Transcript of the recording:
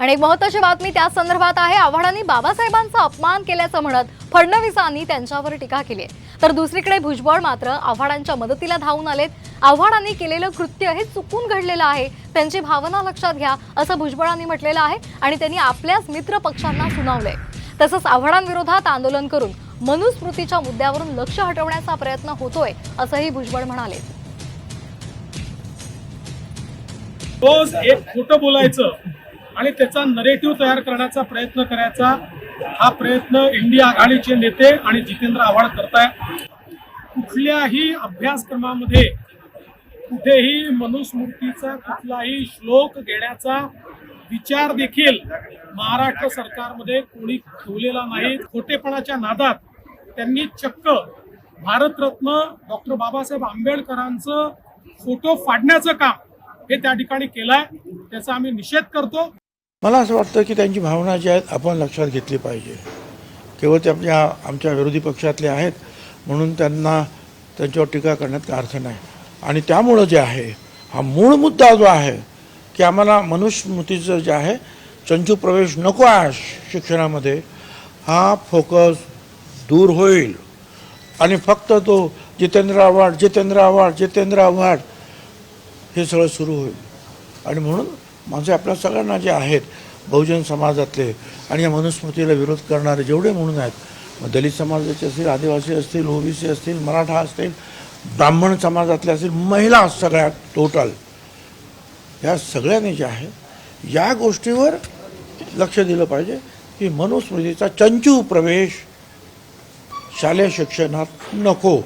आणि एक महत्वाची बातमी त्या संदर्भात आहे. आव्हाडांनी बाबासाहेबांचा अपमान केल्याचं म्हणत फडणवीसांनी त्यांच्यावर टीका केली आहे. तर दुसरीकडे भुजबळ मात्र आव्हाडांच्या मदतीला धावून आलेत. आव्हाडांनी केलेलं कृत्य हे चुकून घडलेलं आहे. त्यांची भावना लक्षात घ्या असं भुजबळांनी म्हटलेलं आहे आणि त्यांनी आपल्याच मित्र पक्षांना सुनावलंय. तसंच आव्हाडांविरोधात आंदोलन करून मनुस्मृतीच्या मुद्द्यावरून लक्ष हटवण्याचा प्रयत्न होतोय असंही भुजबळ म्हणाले. रोज एक खोटं बोलायचं आणि त्याचा नरेटिव्ह तयार करण्याचा प्रयत्न करायचा. हा प्रयत्न इंडिया आघाडीचे नेते आणि जितेंद्र आव्हाड करताय. कुठल्याही अभ्यासक्रमामध्ये कुठेही मनुस्मृतीचा कुठलाही श्लोक घेण्याचा विचार देखील महाराष्ट्र सरकारमध्ये कोणी ठेवलेला नाही. खोटेपणाच्या नादात त्यांनी चक्क भारतरत्न डॉक्टर बाबासाहेब आंबेडकरांचं फोटो फाडण्याचं काम हे त्या ठिकाणी केलंय. त्याचा आम्ही निषेध करतो. मला असं वाटतं की त्यांची भावना जी आहेत आपण लक्षात घेतली पाहिजे. केवळ ते आपल्या आमच्या विरोधी पक्षातले आहेत म्हणून त्यांना त्यांच्यावर टीका करण्यात काही अर्थ नाही. आणि त्यामुळं जे आहे हा मूळ मुद्दा जो आहे की आम्हाला मनुस्मृतीचं जे आहे चंचू प्रवेश नको आहे शिक्षणामध्ये हा फोकस दूर होईल. आणि फक्त तो जितेंद्र आव्हाड जितेंद्र आव्हाड जितेंद्र आव्हाड हे सगळं सुरू होईल. आणि म्हणून माझे आपल्या सगळ्यांना जे आहेत बहुजन समाजातले आणि या मनुस्मृतीला विरोध करणारे जेवढे म्हणून आहेत मग दलित समाजाचे असतील आदिवासी असतील ओबीसी असतील मराठा असतील ब्राह्मण समाजातले असतील महिला सगळ्या टोटल या सगळ्यांनी जे आहे या गोष्टीवर लक्ष दिलं पाहिजे की मनुस्मृतीचा चंचू प्रवेश शालेय शिक्षणात नको.